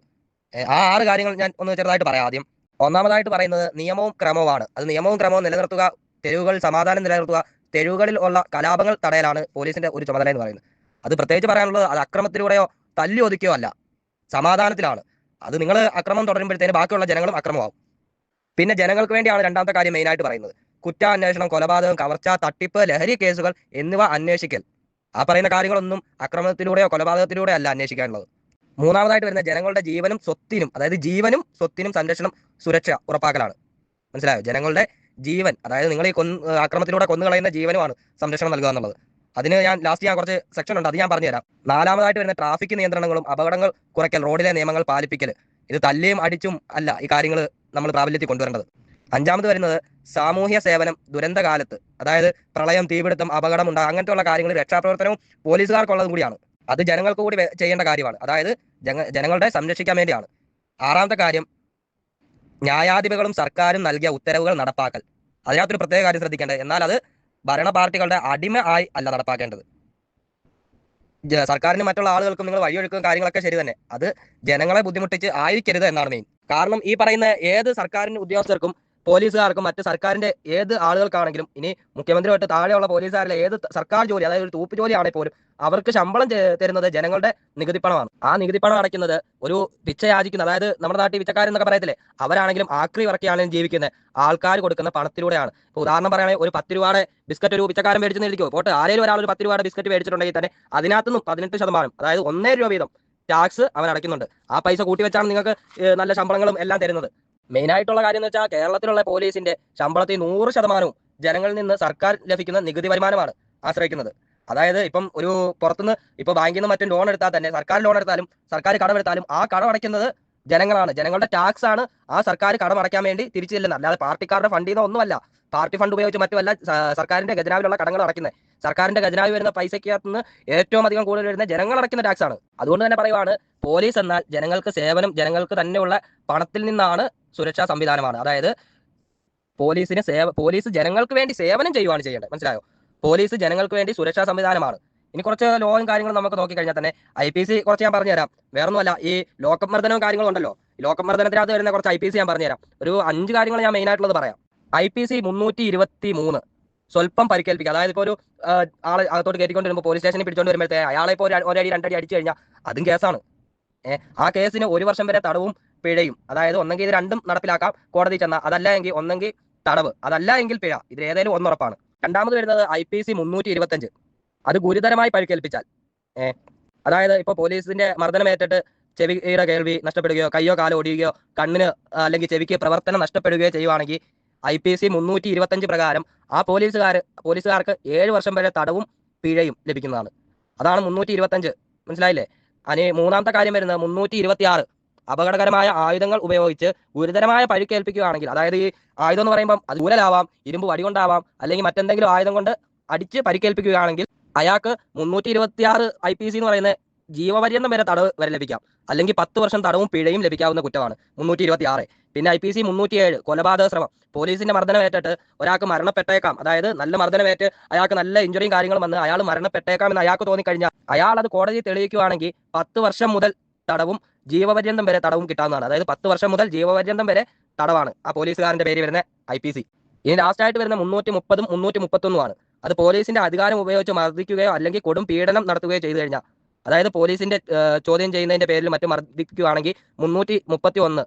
ആ ആറ് കാര്യങ്ങൾ ഞാൻ ഒന്ന് ചെറുതായിട്ട് പറയാം ആദ്യം. ഒന്നാമതായിട്ട് പറയുന്നത് നിയമവും ക്രമവുമാണ്. അത് നിയമവും ക്രമവും നിലനിർത്തുക തെരുവുകൾ സമാധാനം നിലനിർത്തുക തെരുവുകളിൽ ഉള്ള കലാപങ്ങൾ തടയലാണ് പോലീസിന്റെ ഒരു ചുമതല എന്ന് പറയുന്നത്. അത് പ്രത്യേകിച്ച് പറയാനുള്ളത് അത് അക്രമത്തിലൂടെയോ തല്ലി ഒതുക്കിയോ അല്ല സമാധാനത്തിലാണ്. അത് നിങ്ങൾ അക്രമം തുടരുമ്പോഴത്തേന് ബാക്കിയുള്ള ജനങ്ങളും അക്രമമാവും. പിന്നെ ജനങ്ങൾക്ക് വേണ്ടിയാണ് രണ്ടാമത്തെ കാര്യം മെയിനായിട്ട് പറയുന്നത്. കുറ്റാന്വേഷണം കൊലപാതകം കവർച്ച തട്ടിപ്പ് ലഹരി കേസുകൾ എന്നിവ അന്വേഷിക്കൽ. ആ പറയുന്ന കാര്യങ്ങളൊന്നും അക്രമത്തിലൂടെയോ കൊലപാതകത്തിലൂടെയോ അല്ല അന്വേഷിക്കാനുള്ളത്. മൂന്നാമതായിട്ട് വരുന്ന ജനങ്ങളുടെ ജീവനും സ്വത്തിനും അതായത് ജീവനും സ്വത്തിനും സംരക്ഷണം സുരക്ഷ ഉറപ്പാക്കലാണ്. മനസ്സിലായോ? ജനങ്ങളുടെ ജീവൻ അതായത് നിങ്ങൾ ഈ കൊന്ന് അക്രമത്തിലൂടെ കൊന്നുകളയുന്ന ജീവനുമാണ് സംരക്ഷണം നൽകുക എന്നുള്ളത്. അതിന് ഞാൻ ലാസ്റ്റ് ഞാൻ കുറച്ച് സെക്ഷൻ ഉണ്ട് അത് ഞാൻ പറഞ്ഞു തരാം നാലാമതായിട്ട് വരുന്ന ട്രാഫിക് നിയന്ത്രണങ്ങളും അപകടങ്ങൾ കുറയ്ക്കൽ റോഡിലെ നിയമങ്ങൾ പാലിപ്പിക്കൽ. ഇത് തല്ലിയും അടിച്ചും അല്ല ഈ കാര്യങ്ങൾ നമ്മൾ പ്രാബല്യത്തിൽ കൊണ്ടുവരേണ്ടത്. അഞ്ചാമത് വരുന്നത് സാമൂഹ്യ സേവനം ദുരന്തകാലത്ത്. അതായത് പ്രളയം തീപിടുത്തം അപകടം ഉണ്ടാകും അങ്ങനത്തെയുള്ള കാര്യങ്ങൾ രക്ഷാപ്രവർത്തനവും പോലീസുകാർക്കുള്ളതും കൂടിയാണ്. അത് ജനങ്ങൾക്ക് കൂടി ചെയ്യേണ്ട കാര്യമാണ്. അതായത് ജനങ്ങളുടെ സംരക്ഷിക്കാൻ വേണ്ടിയാണ്. ആറാമത്തെ കാര്യം ന്യായാധിപകളും സർക്കാരും നൽകിയ ഉത്തരവുകൾ നടപ്പാക്കൽ. അതിനകത്തൊരു പ്രത്യേക കാര്യം ശ്രദ്ധിക്കേണ്ടത്. എന്നാൽ അത് ഭരണ പാർട്ടികളുടെ അടിമ ആയി അല്ല നടപ്പാക്കേണ്ടത്. സർക്കാരിന് മറ്റുള്ള ആളുകൾക്കും നിങ്ങൾ വഴിയൊഴുക്കും കാര്യങ്ങളൊക്കെ ശരി തന്നെ. അത് ജനങ്ങളെ ബുദ്ധിമുട്ടിച്ച് ആയിരിക്കരുത് എന്നാണ് മെയിൻ കാരണം ഈ പറയുന്ന ഏത് സർക്കാരിന്റെ ഉദ്യോഗസ്ഥർക്കും പോലീസുകാർക്കും മറ്റ് സർക്കാരിന്റെ ഏത് ആളുകൾക്കാണെങ്കിലും ഇനി മുഖ്യമന്ത്രി തൊട്ട് താഴെയുള്ള പോലീസുകാരിലെ ഏത് സർക്കാർ ജോലി അതായത് ഒരു തൂപ്പ് ജോലി ആണെങ്കിൽ പോലും അവർക്ക് ശമ്പളം തരുന്നത് ജനങ്ങളുടെ നികുതിപ്പണമാണ് ആ നികുതിപ്പണം അടയ്ക്കുന്നത് ഒരു പിച്ച യാചിക്കുന്ന അതായത് നമ്മുടെ നാട്ടിൽ പിച്ചക്കാരെന്നൊക്കെ പറയത്തില്ലേ? അവരാണെങ്കിലും ആക്രി വർക്കിയാണെങ്കിലും ജീവിക്കുന്ന ആൾക്കാർ കൊടുക്കുന്ന പണത്തിലൂടെയാണ്. ഇപ്പൊ ഉദാഹരണം പറയുകയാണെങ്കിൽ ഒരു പത്ത് രൂപയുടെ ബിസ്ക്കറ്റ് ഒരു പിച്ചക്കാരൻ മേടിച്ചെന്ന് ഇരിക്കുമോ പോട്ടെ ആരെങ്കിലും ഒരാൾ ഒരു പത്ത് രൂപയുടെ ബിസ്ക്കറ്റ് മേടിച്ചിട്ടുണ്ടെങ്കിൽ തന്നെ അതിനകത്തുനിന്നും പതിനെട്ട് ശതമാനം അതായത് ഒന്നേ രൂപ വീതം ടാക്സ് അവൻ അടയ്ക്കുന്നുണ്ട് ആ പൈസ കൂട്ടി വെച്ചാണ് നിങ്ങൾക്ക് നല്ല ശമ്പളങ്ങളും എല്ലാം തരുന്നത്. മെയിൻ ആയിട്ടുള്ള കാര്യം എന്ന് വെച്ചാൽ കേരളത്തിലുള്ള പോലീസിന്റെ ശമ്പളത്തിൽ നൂറ് ശതമാനവും ജനങ്ങളിൽ നിന്ന് സർക്കാർ ലഭിക്കുന്ന നികുതി വരുമാനമാണ് ആശ്രയിക്കുന്നത്. അതായത് ഇപ്പം ഒരു പുറത്തുനിന്ന് ഇപ്പൊ ബാങ്കിൽ നിന്ന് മറ്റും ലോൺ എടുത്താൽ തന്നെ സർക്കാർ ലോൺ എടുത്താലും സർക്കാർ കടമെടുത്താലും ആ കടമടയ്ക്കുന്നത് ജനങ്ങളാണ്. ജനങ്ങളുടെ ടാക്സ് ആണ് ആ സർക്കാർ കടമടയ്ക്കാൻ വേണ്ടി തിരിച്ചു ചെല്ലുന്നത്. അല്ലാതെ പാർട്ടിക്കാരുടെ ഫണ്ടിൽ നിന്ന് ഒന്നുമല്ല. പാർട്ടി ഫണ്ട് ഉപയോഗിച്ച് മറ്റുമല്ല സർക്കാരിന്റെ ഖജനാവിലുള്ള കടങ്ങൾ അടയ്ക്കുന്നത്. സർക്കാരിന്റെ ഖജനാവിൽ വരുന്ന പൈസയ്ക്കകത്ത് നിന്ന് ഏറ്റവും അധികം കൂടുതൽ വരുന്ന ജനങ്ങൾ അടയ്ക്കുന്ന ടാക്സ് ആണ്. അതുകൊണ്ട് തന്നെ പറയുവാണ് പോലീസ് എന്നാൽ ജനങ്ങൾക്ക് സേവനം ജനങ്ങൾക്ക് തന്നെയുള്ള പണത്തിൽ നിന്നാണ് സുരക്ഷാ സംവിധാനമാണ്. അതായത് പോലീസിന് സേവ പോലീസ് ജനങ്ങൾക്ക് വേണ്ടി സേവനം ചെയ്യുവാണ് ചെയ്യേണ്ടത്. മനസ്സിലായോ? പോലീസ് ജനങ്ങൾക്ക് വേണ്ടി സുരക്ഷാ സംവിധാനമാണ്. ഇനി കുറച്ച് ലോയും കാര്യങ്ങളും നമുക്ക് നോക്കിക്കഴിഞ്ഞാൽ തന്നെ ഐ പി സി കുറച്ച് ഞാൻ പറഞ്ഞുതരാം. വേറൊന്നുമല്ല ഈ ലോക്കപ്പ് മർദ്ദനവും കാര്യങ്ങളും ഉണ്ടല്ലോ. ലോക്കപ്പ് മർദ്ദനത്തിനകത്ത് വരുന്ന കുറച്ച് ഐ പി സി ഞാൻ പറഞ്ഞുതരാം. ഒരു അഞ്ച് കാര്യങ്ങൾ ഞാൻ മെയിൻ ആയിട്ടുള്ളത് പറയാം. ഐ പി സി മുന്നൂറ്റി ഇരുപത്തി മൂന്ന് സ്വല്പം പരിക്കേൽപ്പിക്കുക. അതായത് ഇപ്പോൾ ഒരു ആളെ അകത്തോട്ട് കയറ്റിക്കൊണ്ട് വരുമ്പോൾ പോലീസ് സ്റ്റേഷനിൽ പിടിച്ചോണ്ട് വരുമ്പോഴത്തേ അയാളെ ഇപ്പോൾ ഒരു ഒരടി രണ്ടടി അടിച്ചു കഴിഞ്ഞാൽ അതും കേസാണ്. ആ കേസിന് ഒരു വർഷം വരെ തടവും പിഴയും. അതായത് ഒന്നെങ്കിൽ ഇത് രണ്ടും നടപ്പിലാക്കാം കോടതി ചെന്ന അതല്ല എങ്കിൽ ഒന്നെങ്കിൽ തടവ്. അതല്ല എങ്കിൽ പിഴ. ഇത് ഏതെങ്കിലും ഒന്നുറപ്പാണ്. രണ്ടാമത് വരുന്നത് ഐ പി സി മുന്നൂറ്റി ഇരുപത്തഞ്ച് അത് ഗുരുതരമായി പരിക്കേൽപ്പിച്ചാൽ. ഏഹ് അതായത് ഇപ്പൊ പോലീസിന്റെ മർദ്ദനമേറ്റിട്ട് ചെവിയുടെ കേൾവി നഷ്ടപ്പെടുകയോ കയ്യോ കാലോ ഒടിയുകയോ കണ്ണിന് അല്ലെങ്കിൽ ചെവിക്ക് പ്രവർത്തനം നഷ്ടപ്പെടുകയോ ചെയ്യുവാണെങ്കിൽ ഐ പി സി മുന്നൂറ്റി ഇരുപത്തഞ്ച് പ്രകാരം ആ പോലീസുകാർ പോലീസുകാർക്ക് ഏഴ് വർഷം വരെ തടവും പിഴയും ലഭിക്കുന്നതാണ്. അതാണ് മുന്നൂറ്റി ഇരുപത്തഞ്ച് മനസ്സിലായില്ലേ? അതിന് മൂന്നാമത്തെ കാര്യം വരുന്നത് മുന്നൂറ്റി ഇരുപത്തി ആറ് അപകടകരമായ ആയുധങ്ങൾ ഉപയോഗിച്ച് ഗുരുതരമായ പരിക്കേൽപ്പിക്കുകയാണെങ്കിൽ അതായത് ഈ ആയുധം എന്ന് പറയുമ്പോൾ അത് ഊരലാവാം ഇരുമ്പ് വടികൊണ്ടാവാം അല്ലെങ്കിൽ മറ്റെന്തെങ്കിലും ആയുധം കൊണ്ട് അടിച്ച് പരിക്കേൽപ്പിക്കുകയാണെങ്കിൽ അയാൾക്ക് മുന്നൂറ്റി ഇരുപത്തി ആറ് ഐ പി സി എന്ന് പറയുന്ന ജീവപര്യന്തം വരെ തടവ് വരെ ലഭിക്കാം. അല്ലെങ്കിൽ പത്ത് വർഷം തടവും പിഴയും ലഭിക്കാവുന്ന കുറ്റമാണ് മുന്നൂറ്റി ഇരുപത്തി ആറ് പിന്നെ ഐ പി സി മുന്നൂറ്റി ഏഴ് കൊലപാതക ശ്രമം. പോലീസിന്റെ മർദ്ദനമേറ്റിട്ട് ഒരാൾക്ക് മരണപ്പെട്ടേക്കാം. അതായത് നല്ല മർദ്ദനമേറ്റ് അയാൾക്ക് നല്ല ഇഞ്ചുറിയും കാര്യങ്ങളും വന്ന് അയാൾ മരണപ്പെട്ടേക്കാം എന്ന് അയാൾക്ക് തോന്നിക്കഴിഞ്ഞാൽ അയാൾ അത് കോടതി തെളിയിക്കുകയാണെങ്കിൽ പത്ത് വർഷം മുതൽ തടവും ജീവപര്യന്തം വരെ തടവും കിട്ടാവുന്നതാണ്. അതായത് പത്ത് വർഷം മുതൽ ജീവപര്യന്തം വരെ തടവാണ്. ആ പോലീസുകാരന്റെ പേര് വരുന്ന ഐ പി സി. ഇനി ലാസ്റ്റ് ആയിട്ട് വരുന്ന മുന്നൂറ്റി മുപ്പതും മുന്നൂറ്റി മുപ്പത്തൊന്നുമാണ് അത് പോലീസിന്റെ അധികാരം ഉപയോഗിച്ച് മർദ്ദിക്കുകയോ അല്ലെങ്കിൽ കൊടും പീഡനം നടത്തുകയോ ചെയ്തു കഴിഞ്ഞാൽ അതായത് പോലീസിന്റെ ചോദ്യം ചെയ്യുന്നതിന്റെ പേരിൽ മറ്റു മർദ്ദിക്കുകയാണെങ്കിൽ മുന്നൂറ്റി മുപ്പത്തി ഒന്ന്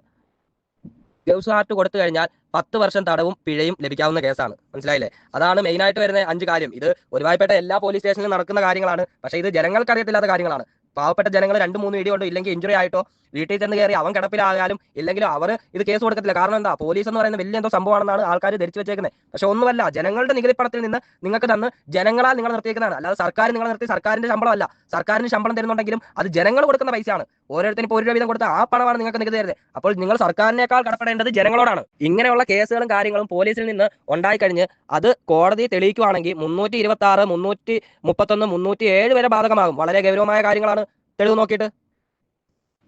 ഗൗസ് ഹാർട്ട് കൊടുത്തു കഴിഞ്ഞാൽ പത്ത് വർഷം തടവും പിഴയും ലഭിക്കാവുന്ന കേസാണ്. മനസ്സിലായില്ലേ? അതാണ് മെയിൻ ആയിട്ട് വരുന്ന അഞ്ച് കാര്യം. ഇത് ഒരുവായ്പേട്ട എല്ലാ പോലീസ് സ്റ്റേഷനിലും നടക്കുന്ന കാര്യങ്ങളാണ്. പക്ഷേ ഇത് ജനങ്ങൾക്ക് അറിയത്തില്ലാത്ത കാര്യങ്ങളാണ്. പാവപ്പെട്ട ജനങ്ങൾ രണ്ട് മൂന്ന് ഇടി കൊണ്ടോ ഇല്ലെങ്കിൽ ഇഞ്ചുറി ആയിട്ടോ വീട്ടിൽ ചെന്ന് കയറി അവൻ കിടപ്പിലായാലും ഇല്ലെങ്കിലും അവർ ഇത് കേസ് കൊടുക്കത്തില്ല. കാരണം എന്താ? പോലീസ് എന്ന് പറയുന്ന വലിയ എന്തോ സംഭവമാണെന്നാണ് ആൾക്കാർ ധരിച്ചു വെച്ചേക്കുന്നത് പക്ഷെ ഒന്നുമല്ല ജനങ്ങളുടെ നികുതി പണത്തിൽ നിന്ന് നിങ്ങൾക്ക് തന്ന് ജനങ്ങളാൽ നിങ്ങൾ നിർത്തിയേക്കുന്നതാണ്. അല്ലാതെ സർക്കാർ നിങ്ങൾ നിർത്തി സർക്കാരിന്റെ ശമ്പളമല്ല. സർക്കാരിന് ശമ്പളം തരുന്നുണ്ടെങ്കിലും അത് ജനങ്ങൾ കൊടുക്കുന്ന പൈസയാണ്. ഓരോരുത്തരും ഒരു രൂപ കൊടുത്ത ആ പണമാണ് നിങ്ങൾക്ക് നികുതി തരുന്നത്. അപ്പോൾ നിങ്ങൾ സർക്കാരിനേക്കാൾ കടപ്പെടേണ്ടത് ജനങ്ങളോടാണ്. ഇങ്ങനെയുള്ള കേസുകളും കാര്യങ്ങളും പോലീസിൽ നിന്ന് ഉണ്ടായിക്കഴിഞ്ഞ് അത് കോടതി തെളിയിക്കുവാണെങ്കിൽ മുന്നൂറ്റി ഇരുപത്തി ആറ് മുന്നൂറ്റി മുപ്പത്തൊന്ന് മുന്നൂറ്റി ഏഴ് വരെ ബാധകമാകും. വളരെ ഗൗരവമായ കാര്യങ്ങളാണ്. തെളിവ് നോക്കിയിട്ട്.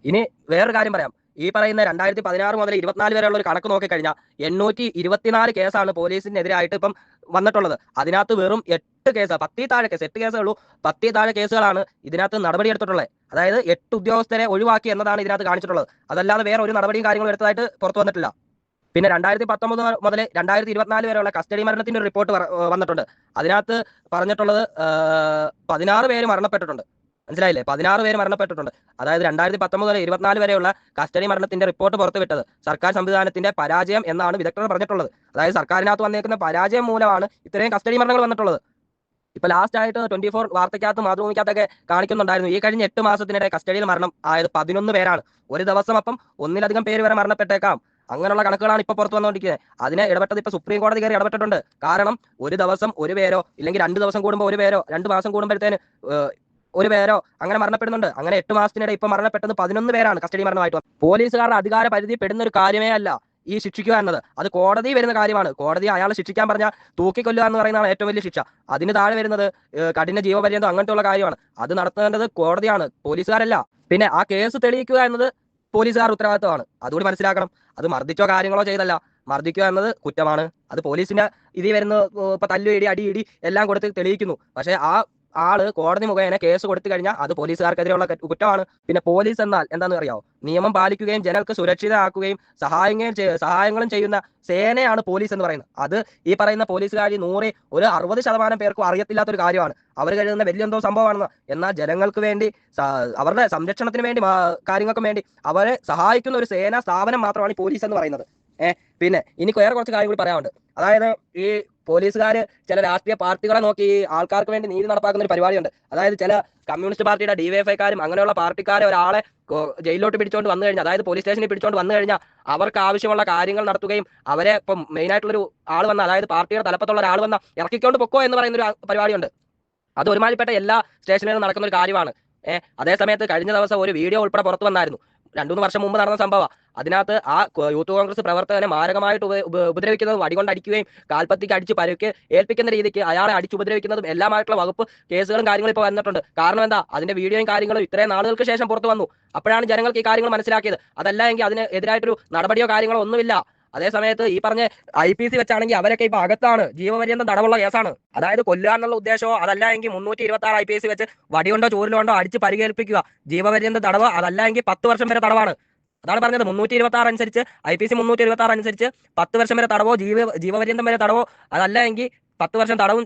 ഇനി വേറൊരു കാര്യം പറയാം. ഈ പറയുന്ന രണ്ടായിരത്തി പതിനാറ് മുതൽ ഇരുപത്തിനാല് വരെയുള്ള ഒരു കണക്ക് നോക്കിക്കഴിഞ്ഞാൽ എണ്ണൂറ്റി ഇരുപത്തിനാല് കേസാണ് പോലീസിനെതിരായിട്ട് ഇപ്പം വന്നിട്ടുള്ളത്. അതിനകത്ത് വെറും എട്ട് കേസ് പത്തി താഴെ കേസ് എട്ട് കേസേ പത്തി താഴെ കേസുകളാണ് ഇതിനകത്ത് നടപടി എടുത്തിട്ടുള്ളത്. അതായത് എട്ട് ഉദ്യോഗസ്ഥരെ ഒഴിവാക്കി എന്നതാണ് ഇതിനകത്ത് കാണിച്ചിട്ടുള്ളത്. അതല്ലാതെ വേറെ ഒരു നടപടിയും കാര്യങ്ങളും എടുത്തതായിട്ട് പുറത്തു വന്നിട്ടില്ല. പിന്നെ രണ്ടായിരത്തി പത്തൊമ്പത് മുതൽ രണ്ടായിരത്തി ഇരുപത്തിനാല് വരെയുള്ള കസ്റ്റഡി മരണത്തിന്റെ ഒരു റിപ്പോർട്ട് വന്നിട്ടുണ്ട്. അതിനകത്ത് പറഞ്ഞിട്ടുള്ളത് പതിനാറ് പേര് മരണപ്പെട്ടിട്ടുണ്ട്. മനസ്സിലായില്ലേ? പതിനാറ് പേര് മരണപ്പെട്ടിട്ടുണ്ട്. അതായത് രണ്ടായിരത്തി പത്തൊമ്പത് മുതൽ ഇരുപത്തിനാല് വരെയുള്ള കസ്റ്റഡി മരണത്തിന്റെ റിപ്പോർട്ട് പുറത്തുവിട്ടത് സർക്കാർ സംവിധാനത്തിന്റെ പരാജയം എന്നാണ് വിദഗ്ധർ പറഞ്ഞിട്ടുള്ളത്. അതായത് സർക്കാരിനകത്ത് വന്നേക്കുന്ന പരാജയം മൂലമാണ് ഇത്രയും കസ്റ്റഡി മരണങ്ങൾ വന്നിട്ടുള്ളത്. ഇപ്പൊ ലാസ്റ്റ് ആയിട്ട് ട്വന്റി ഫോർ വാർത്തയ്ക്കകത്ത് മാതൃഭൂമിക്കകത്തൊക്കെ കാണിക്കുന്നുണ്ടായിരുന്നു. ഈ കഴിഞ്ഞ എട്ട് മാസത്തിനിടെ കസ്റ്റഡിയിൽ മരണം ആയത് പതിനൊന്ന് പേരാണ്. ഒരു ദിവസം അപ്പം ഒന്നിലധികം പേര് വരെ മരണപ്പെട്ടേക്കാം. അങ്ങനെയുള്ള കണക്കുകളാണ് ഇപ്പൊ പുറത്തു വന്നുകൊണ്ടിരിക്കുന്നത്. അതിനെ ഇടപെട്ടത് ഇപ്പൊ സുപ്രീം കോടതി കയറി ഇടപെട്ടിട്ടുണ്ട്. കാരണം ഒരു ദിവസം ഒരു പേരോ ഇല്ലെങ്കിൽ രണ്ട് ദിവസം കൂടുമ്പോൾ ഒരു പേരോ രണ്ട് മാസം കൂടുമ്പോഴത്തേന് ഒരു പേരോ അങ്ങനെ മരണപ്പെടുന്നുണ്ട്. അങ്ങനെ എട്ട് മാസത്തിനിടെ ഇപ്പൊ മരണപ്പെട്ടത് പതിനൊന്ന് പേരാണ് കസ്റ്റഡി മരണമായിട്ട്. പോലീസുകാരുടെ അധികാര പരിധി പെടുന്ന ഒരു കാര്യമേ അല്ല ഈ ശിക്ഷിക്കുക എന്നത്. അത് കോടതി വരുന്ന കാര്യമാണ്. കോടതി അയാളെ ശിക്ഷിക്കാൻ പറഞ്ഞാൽ തൂക്കിക്കൊല്ലുക എന്ന് പറയുന്നതാണ് ഏറ്റവും വലിയ ശിക്ഷ. അതിന് താഴെ വരുന്നത് കഠിന ജീവപര്യന്തം അങ്ങനത്തെയുള്ള കാര്യമാണ്. അത് നടത്തേണ്ടത് കോടതിയാണ് പോലീസുകാരല്ല. പിന്നെ ആ കേസ് തെളിയിക്കുക എന്നത് പോലീസുകാർ ഉത്തരവാദിത്തമാണ് അതുകൂടി മനസ്സിലാക്കണം. അത് മർദ്ദിച്ചോ കാര്യങ്ങളോ ചെയ്തല്ല. മർദ്ദിക്കുക എന്നത് കുറ്റമാണ്. അത് പോലീസിന്റെ ഇതിൽ വരുന്ന ഇപ്പൊ തല്ലു ഇടി എല്ലാം കൊടുത്ത് തെളിയിക്കുന്നു. പക്ഷേ ആ ആൾ കോടതി മുഖേന കേസ് കൊടുത്തു കഴിഞ്ഞാൽ അത് പോലീസുകാർക്കെതിരെയുള്ള കുറ്റമാണ്. പിന്നെ പോലീസ് എന്നാൽ എന്താണെന്ന് അറിയാവോ? നിയമം പാലിക്കുകയും ജനങ്ങൾക്ക് സുരക്ഷിതമാക്കുകയും സഹായങ്ങളും സഹായങ്ങളും ചെയ്യുന്ന സേനയാണ് പോലീസ് എന്ന് പറയുന്നത്. അത് ഈ പറയുന്ന പോലീസുകാർ നൂറ് ഒരു അറുപത് ശതമാനം പേർക്കും അറിയത്തില്ലാത്തൊരു കാര്യമാണ്. അവർ കഴിയുന്ന വലിയ എന്തോ സംഭവമാണെന്ന്. എന്നാൽ ജനങ്ങൾക്ക് വേണ്ടി അവരുടെ സംരക്ഷണത്തിന് വേണ്ടി കാര്യങ്ങൾക്കും വേണ്ടി അവരെ സഹായിക്കുന്ന ഒരു സേനാ സ്ഥാപനം മാത്രമാണ് പോലീസ് എന്ന് പറയുന്നത്. ഏഹ് പിന്നെ ഇനി വേറെ കുറച്ച് കാര്യം കൂടി പറയാനുണ്ട്. അതായത് ഈ പോലീസുകാര് ചില രാഷ്ട്രീയ പാർട്ടികളെ നോക്കി ആൾക്കാർക്ക് വേണ്ടി നീതി നടപ്പാക്കുന്ന ഒരു പരിപാടിയുണ്ട്. അതായത് ചില കമ്മ്യൂണിസ്റ്റ് പാർട്ടിയുടെ ഡിവൈഎഫ്ഐക്കാരും അങ്ങനെയുള്ള പാർട്ടിക്കാരെ ഒരാളെ ജയിലിലോട്ട് പിടിച്ചോണ്ട് വന്നു കഴിഞ്ഞാൽ അതായത് പോലീസ് സ്റ്റേഷനിൽ പിടിച്ചോണ്ട് വന്നു കഴിഞ്ഞാൽ അവർക്ക് ആവശ്യമുള്ള കാര്യങ്ങൾ നടത്തുകയും അവരെ ഇപ്പം മെയിൻ ആയിട്ടുള്ളൊരു ആൾ വന്ന അതായത് പാർട്ടിയുടെ തലപ്പത്തുള്ള ഒരാൾ വന്ന ഇറക്കിക്കൊണ്ട് പൊക്കോ എന്ന് പറയുന്ന ഒരു പരിപാടിയുണ്ട്. അത് ഒരുമാതിരിപ്പെട്ട എല്ലാ സ്റ്റേഷനിലും നടക്കുന്ന ഒരു കാര്യമാണ്. ഏഹ് അതേ സമയത്ത് കഴിഞ്ഞ ദിവസം ഒരു വീഡിയോ ഉൾപ്പെടെ പുറത്തു വന്നായിരുന്നു. രണ്ടു മൂന്ന് വർഷം മുമ്പ് നടന്ന സംഭവം. അതിനകത്ത് ആ യൂത്ത് കോൺഗ്രസ് പ്രവർത്തകനെ മാരകമായിട്ട് ഉപ- ഉപ- ഉപദ്രവിക്കുന്നതും അടികൊണ്ട് അടിക്കുകയും കാൽപ്പത്തിക്ക് അടിച്ച് പരുക്ക് ഏൽപ്പിക്കുന്ന രീതിക്ക് അയാളെ അടിച്ച് അടിച്ചുപദ്രവിക്കുന്നതും എല്ലാമായിട്ടുള്ള വകുപ്പ് കേസുകളും കാര്യങ്ങളും ഇപ്പോൾ വന്നിട്ടുണ്ട്. കാരണം എന്താ? അതിന്റെ വീഡിയോയും കാര്യങ്ങളും ഇത്രയും നാളുകൾക്ക് ശേഷം പുറത്തു വന്നു. അപ്പോഴാണ് ജനങ്ങൾക്ക് ഈ കാര്യങ്ങൾ മനസ്സിലാക്കിയത്. അതല്ല എങ്കിൽ അതിന് എതിരായിട്ടൊരു നടപടിയോ കാര്യങ്ങളോ ഒന്നുമില്ല. അതേ സമയത്ത് ഈ പറഞ്ഞ ഐ പി സി വെച്ചാണെങ്കിൽ അവരൊക്കെ ഇപ്പൊ അകത്താണ്. ജീവപര്യന്തം തടവുള്ള കേസാണ്. അതായത് കൊല്ലുക എന്നുള്ള ഉദ്ദേശമോ അതല്ല എങ്കിൽ മുന്നൂറ്റി ഇരുപത്തി ആറ് ഐ പി എസ് വെച്ച് വടികൊണ്ടോ ചൂരിലുകൊണ്ടോ അടിച്ച് പരിക്കേൽപ്പിക്കുക. ജീവപര്യന്തം തടവ് അതല്ല എങ്കിൽ പത്ത് വർഷം വരെ തടവാണ്. അതാണ് പറഞ്ഞത്. മുന്നൂറ്റി ഇരുപത്തി ആറ് അനുസരിച്ച് ഐ പി സി മുന്നൂറ്റി ഇരുപത്തി ആറ് അനുസരിച്ച് പത്ത് വർഷം വരെ തടവോ ജീവ ജീവപര്യന്തം വരെ തടവോ അതല്ല എങ്കിൽ പത്ത് വർഷം തടവും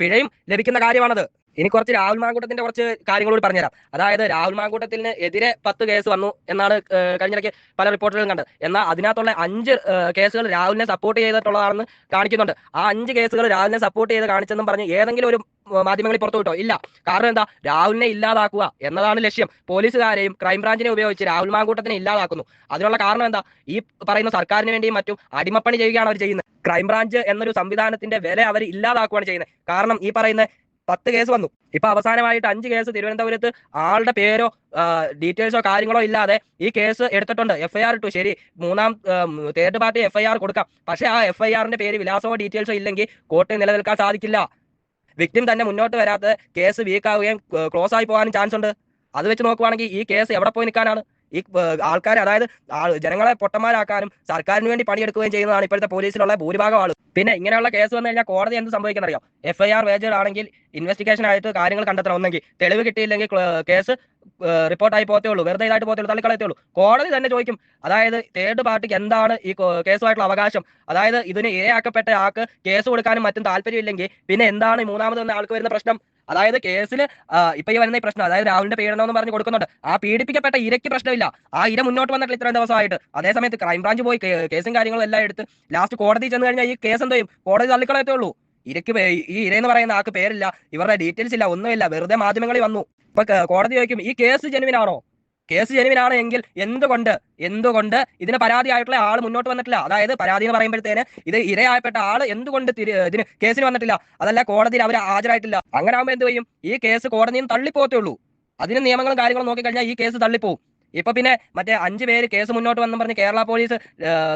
പിഴയും ലഭിക്കുന്ന കാര്യമാണത്. ഇനി കുറച്ച് രാഹുൽ മാങ്കൂട്ടത്തിന്റെ കുറച്ച് കാര്യങ്ങളോട് പറഞ്ഞുതരാം. അതായത് രാഹുൽ മാങ്കൂട്ടത്തിന് എതിരെ പത്ത് കേസ് വന്നു എന്നാണ് കഴിഞ്ഞിടയ്ക്ക് പല റിപ്പോർട്ടുകളും കണ്ടത്. എന്നാൽ അതിനകത്തുള്ള അഞ്ച് കേസുകൾ രാഹുലിനെ സപ്പോർട്ട് ചെയ്തിട്ടുള്ളതാണെന്ന് കാണിക്കുന്നുണ്ട്. ആ അഞ്ച് കേസുകൾ രാഹുലിനെ സപ്പോർട്ട് ചെയ്ത് കാണിച്ചെന്നും പറഞ്ഞ് ഏതെങ്കിലും ഒരു മാധ്യമങ്ങളിൽ പുറത്തു വിട്ടോ? ഇല്ല. കാരണം എന്താ? രാഹുലിനെ ഇല്ലാതാക്കുക എന്നതാണ് ലക്ഷ്യം. പോലീസുകാരെയും ക്രൈംബ്രാഞ്ചിനെ ഉപയോഗിച്ച് രാഹുൽ മാങ്കൂട്ടത്തിനെ ഇല്ലാതാക്കുന്നു. അതിനുള്ള കാരണം എന്താ? ഈ പറയുന്ന സർക്കാരിന് വേണ്ടിയും മറ്റും അടിമപ്പണി ചെയ്യുകയാണ് അവർ ചെയ്യുന്നത്. ക്രൈംബ്രാഞ്ച് എന്നൊരു സംവിധാനത്തിന്റെ വില അവർ ഇല്ലാതാക്കുകയാണ് ചെയ്യുന്നത്. കാരണം ഈ പറയുന്ന പത്ത് കേസ് വന്നു. ഇപ്പൊ അവസാനമായിട്ട് അഞ്ച് കേസ് തിരുവനന്തപുരത്ത് ആളുടെ പേരോ ഡീറ്റെയിൽസോ കാര്യങ്ങളോ ഇല്ലാതെ ഈ കേസ് എടുത്തിട്ടുണ്ട്. എഫ്ഐആർ ഇട്ടു. ശരി മൂന്നാം തേർഡ് പാർട്ടി എഫ്ഐആർ കൊടുക്കാം. പക്ഷെ ആ എഫ്ഐആറിന്റെ പേര് വിലാസമോ ഡീറ്റെയിൽസോ ഇല്ലെങ്കിൽ കോർട്ടിൽ നിലനിൽക്കാൻ സാധിക്കില്ല. വിക്ടിം തന്നെ മുന്നോട്ട് വരാത്ത കേസ് വീക്കാവുകയും ക്ലോസ് ആയി പോകാനും ചാൻസ് ഉണ്ട്. അത് വെച്ച് നോക്കുവാണെങ്കിൽ ഈ കേസ് എവിടെ പോയി നിൽക്കാനാണ്? ഈ ആൾക്കാർ അതായത് ജനങ്ങളെ പൊട്ടന്മാരാക്കാനും സർക്കാരിന് വേണ്ടി പണിയെടുക്കുകയും ചെയ്യുന്നതാണ് ഇപ്പോഴത്തെ പോലീസിലുള്ള ഭൂരിഭാഗം ആളും. പിന്നെ ഇങ്ങനെയുള്ള കേസ് വന്നു കഴിഞ്ഞാൽ കോടതി എന്ത് സംഭവിക്കുന്ന അറിയാം ആർ വേജർ ആണെങ്കിൽ ഇൻവെസ്റ്റിഗേഷൻ ആയിട്ട് കാര്യങ്ങൾ കണ്ടെത്തണം. ഒന്നെങ്കിൽ തെളിവ് കിട്ടിയില്ലെങ്കിൽ കേസ് റിപ്പോർട്ടായി പോത്തേ ഉള്ളൂ. വെറുതെ ഇതായിട്ട് പോത്തേ ഉള്ളൂ തള്ളിക്കളയത്തേ ഉള്ളൂ. കോടതി തന്നെ ചോദിക്കും. അതായത് തേർഡ് പാർട്ടിക്ക് എന്താണ് ഈ കേസുമായിട്ടുള്ള അവകാശം? അതായത് ഇതിന് ഇരയാക്കപ്പെട്ട ആൾക്ക് കേസ് കൊടുക്കാനും മറ്റും താല്പര്യമില്ലെങ്കിൽ പിന്നെ എന്താണ് മൂന്നാമത് ആൾക്ക് വരുന്ന പ്രശ്നം? അതായത് കേസിൽ ഇപ്പൊ ഈ വരുന്ന ഈ പ്രശ്നം അതായത് രാഹുലിന്റെ പീഡനം എന്ന് പറഞ്ഞ് കൊടുക്കുന്നുണ്ട്. ആ പീഡിപ്പിക്കപ്പെട്ട ഇരയ്ക്ക് പ്രശ്നമില്ല. ആ ഇര മുന്നോട്ട് വന്നിട്ടില്ല ഇത്രയും ദിവസമായിട്ട്. അതേസമയത്ത് ക്രൈംബ്രാഞ്ച് പോയി കേസും കാര്യങ്ങളും എല്ലാം എടുത്ത് ലാസ്റ്റ് കോടതി ചെന്ന് കഴിഞ്ഞാൽ ഈ കേസ് എന്ത് ചെയ്യും? കോടതി തള്ളിക്കളയത്തേ ഉള്ളൂ. ഇരയ്ക്ക് ഈ ഇര എന്ന് പറയുന്ന ആൾക്ക് പേരില്ല. ഇവരുടെ ഡീറ്റെയിൽസ് ഇല്ല ഒന്നുമില്ല. വെറുതെ മാധ്യമങ്ങളിൽ വന്നു. ഇപ്പൊ കോടതി ചോദിക്കും ഈ കേസ് ജെനുവിനാണോ കേസ് ജനുവിനാണ് എങ്കിൽ എന്തുകൊണ്ട് എന്തുകൊണ്ട് ഇതിന് പരാതിയായിട്ടുള്ള ആൾ മുന്നോട്ട് വന്നിട്ടില്ല? അതായത് പരാതി എന്ന് പറയുമ്പോഴത്തേന് ഇത് ഇരയായപ്പെട്ട ആൾ എന്തുകൊണ്ട് ഇതിന് കേസിന് വന്നിട്ടില്ല? അതല്ല കോടതിയിൽ അവർ ഹാജരായിട്ടില്ല. അങ്ങനെ ആകുമ്പോൾ എന്ത് ചെയ്യും? ഈ കേസ് കോടതിയും തള്ളിപ്പോകത്തേ ഉള്ളൂ. അതിന് നിയമങ്ങളും കാര്യങ്ങളും നോക്കിക്കഴിഞ്ഞാൽ ഈ കേസ് തള്ളിപ്പോവും. ഇപ്പൊ പിന്നെ മറ്റേ അഞ്ചു പേര് കേസ് മുന്നോട്ട് വന്നും പറഞ്ഞ് കേരള പോലീസ്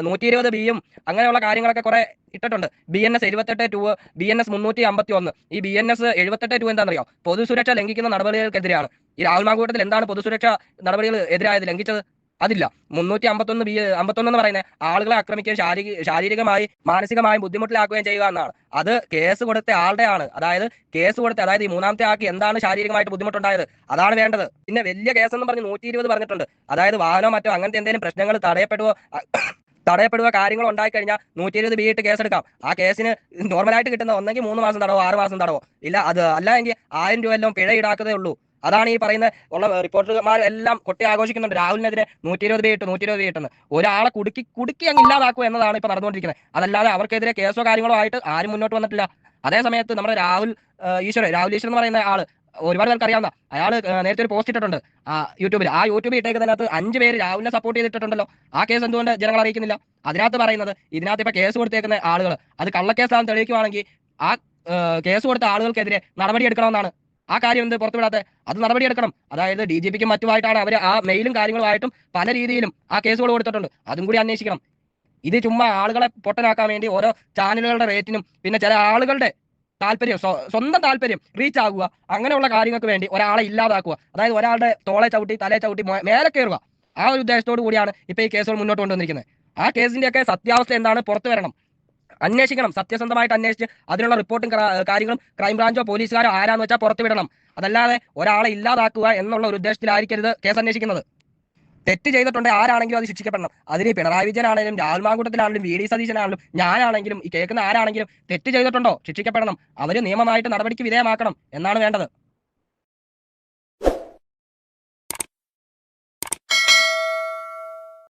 നൂറ്റി ഇരുപത് ബിയും അങ്ങനെയുള്ള കാര്യങ്ങളൊക്കെ കുറെ ഇട്ടിട്ടുണ്ട്. ബി എൻ എസ് എഴുപത്തെട്ട് ടു ബി എൻ എസ് മുന്നൂറ്റി അമ്പത്തി ഒന്ന് ഈ ബി എൻ എസ് എഴുപത്തെട്ട് ടു എന്താണെന്നറിയോ? പൊതുസുരക്ഷ ലംഘിക്കുന്ന നടപടികൾക്കെതിരെയാണ്. ഈ രാഹുൽ മാങ്കൂട്ടത്തിൽ എന്താണ് പൊതുസുരക്ഷ നടപടികൾ എതിരായത്? ലംഘിച്ചത്? അതില്ല. മുന്നൂറ്റി അമ്പത്തൊന്ന് ബി അമ്പത്തൊന്ന് എന്ന് പറയുന്നത് ആളുകളെ ആക്രമിക്കുകയും ശാരീരിക ശാരീരികമായി മാനസികമായും ബുദ്ധിമുട്ടിലാക്കുകയും ചെയ്യുക എന്നാണ് അത് കേസ് കൊടുത്ത ആളുടെയാണ്. അതായത് കേസ് കൊടുത്ത അതായത് ഈ മൂന്നാമത്തെ ആൾക്ക് എന്താണ് ശാരീരികമായിട്ട് ബുദ്ധിമുട്ടുണ്ടായത്? അതാണ് വേണ്ടത്. പിന്നെ വലിയ കേസ് എന്ന് പറഞ്ഞ് നൂറ്റി ഇരുപത് പറഞ്ഞിട്ടുണ്ട്. അതായത് വാഹനമോ മറ്റോ അങ്ങനത്തെ എന്തെങ്കിലും പ്രശ്നങ്ങൾ തടയപ്പെടുവോ തടയപ്പെടുക കാര്യങ്ങൾ ഉണ്ടായി കഴിഞ്ഞാൽ നൂറ്റി ഇരുപത് ബി ഇട്ട് കേസെടുക്കാം. ആ കേസിന് നോർമലായിട്ട് കിട്ടുന്ന ഒന്നെങ്കിൽ മൂന്ന് മാസം തടവോ ആറ് മാസം തടവോ. ഇല്ല അത് അല്ല എങ്കിൽ ആയിരം രൂപ എല്ലാം പിഴ ഈടാക്കതേ ഉള്ളൂ. അതാണ് ഈ പറയുന്ന ഉള്ള റിപ്പോർട്ടർമാർ എല്ലാം കൊട്ടി ആഘോഷിക്കുന്നുണ്ട്. രാഹുലിനെതിരെ നൂറ്റി ഇരുപത് ബി ഇട്ട് നൂറ്റി ഇരുപത് ബി ഇട്ടെന്ന്. ഒരാളെ കുടുക്കി കുടുക്കി അങ്ങ് ഇല്ലാതാക്കുക എന്നതാണ് ഇപ്പൊ നടന്നുകൊണ്ടിരിക്കുന്നത്. അതല്ലാതെ അവർക്കെതിരെ കേസോ കാര്യങ്ങളോ ആയിട്ട് ആരും മുന്നോട്ട് വന്നിട്ടില്ല. അതേ സമയത്ത് നമ്മുടെ രാഹുൽ ആ, ഈശ്വരൻ രാഹുൽ ഈശ്വരൻ എന്ന് പറയുന്ന ആൾ ഒരുപാട് പേർക്ക് അറിയാവുന്ന അയാൾ നേരത്തെ ഒരു പോസ്റ്റ് ഇട്ടിട്ടുണ്ട് ആ യൂട്യൂബിൽ ആ യൂട്യൂബിൽ ഇട്ടേക്കുന്നതിനകത്ത് അഞ്ച് പേര് രാഹുലിനെ സപ്പോർട്ട് ചെയ്തിട്ടുണ്ടല്ലോ ആ കേസ് എന്തുകൊണ്ട് ജനങ്ങൾ അറിയിക്കുന്നില്ല? അതിനകത്ത് പറയുന്നത് ഇതിനകത്ത് ഇപ്പൊ കേസ് കൊടുത്തേക്കുന്ന ആളുകൾ അത് കള്ളക്കേസാണെന്ന് തെളിയിക്കുവാണെങ്കിൽ ആ, കേസ് കൊടുത്ത ആളുകൾക്കെതിരെ നടപടി എടുക്കണമെന്നാണ് ആ കാര്യം എന്ത്? പുറത്തുവിടാത്ത അത് നടപടിയെടുക്കണം അതായത് ഡി ജി പിക്ക് മറ്റുമായിട്ടാണ് അവർ ആ മെയിലും കാര്യങ്ങളുമായിട്ടും പല രീതിയിലും ആ കേസുകൾ കൊടുത്തിട്ടുണ്ട്. അതും കൂടി അന്വേഷിക്കണം. ഇത് ചുമ്മാ ആളുകളെ പൊട്ടനാക്കാൻ വേണ്ടി ഓരോ ചാനലുകളുടെ റേറ്റിനും പിന്നെ ചില ആളുകളുടെ താല്പര്യം സ്വന്തം താല്പര്യം റീച്ച് ആകുക അങ്ങനെയുള്ള കാര്യങ്ങൾക്ക് വേണ്ടി ഒരാളെ ഇല്ലാതാക്കുക. അതായത് ഒരാളുടെ തോളെ ചവിട്ടി തലേ ചവിട്ടി മേലെ കയറുക ആ ഒരു ഉദ്ദേശത്തോടു കൂടിയാണ് ഇപ്പൊ ഈ കേസുകൾ മുന്നോട്ട് കൊണ്ടുവന്നിരിക്കുന്നത്. ആ കേസിന്റെയൊക്കെ സത്യാവസ്ഥ എന്താണ്? പുറത്തു വരണം. അന്വേഷിക്കണം. സത്യസന്ധമായിട്ട് അന്വേഷിച്ച് അതിനുള്ള റിപ്പോർട്ടും ക്ര- കാര്യങ്ങളും ക്രൈംബ്രാഞ്ചോ പോലീസുകാരോ ആരാന്ന് വെച്ചാൽ പുറത്തുവിടണം. അതല്ലാതെ ഒരാളെ ഇല്ലാതാക്കുക എന്നുള്ള ഒരു ഉദ്ദേശത്തിലായിരിക്കരുത് കേസ് അന്വേഷിക്കുന്നത്. തെറ്റ് ചെയ്തിട്ടുണ്ടെങ്കിൽ ആരാണെങ്കിലും അത് ശിക്ഷിക്കപ്പെടണം. അതിന് പിണറായി വിജയനാണെങ്കിലും രാഹുൽ മാങ്കൂട്ടത്തിലാണെങ്കിലും വി ഡി സതീശനാണെങ്കിലും ഞാനാണെങ്കിലും ഈ കേൾക്കുന്ന ആരാണെങ്കിലും തെറ്റ് ചെയ്തിട്ടുണ്ടോ ശിക്ഷിക്കപ്പെടണം. അവർ നിയമമായിട്ട് നടപടിക്ക് വിധേയമാക്കണം എന്നാണ് വേണ്ടത്.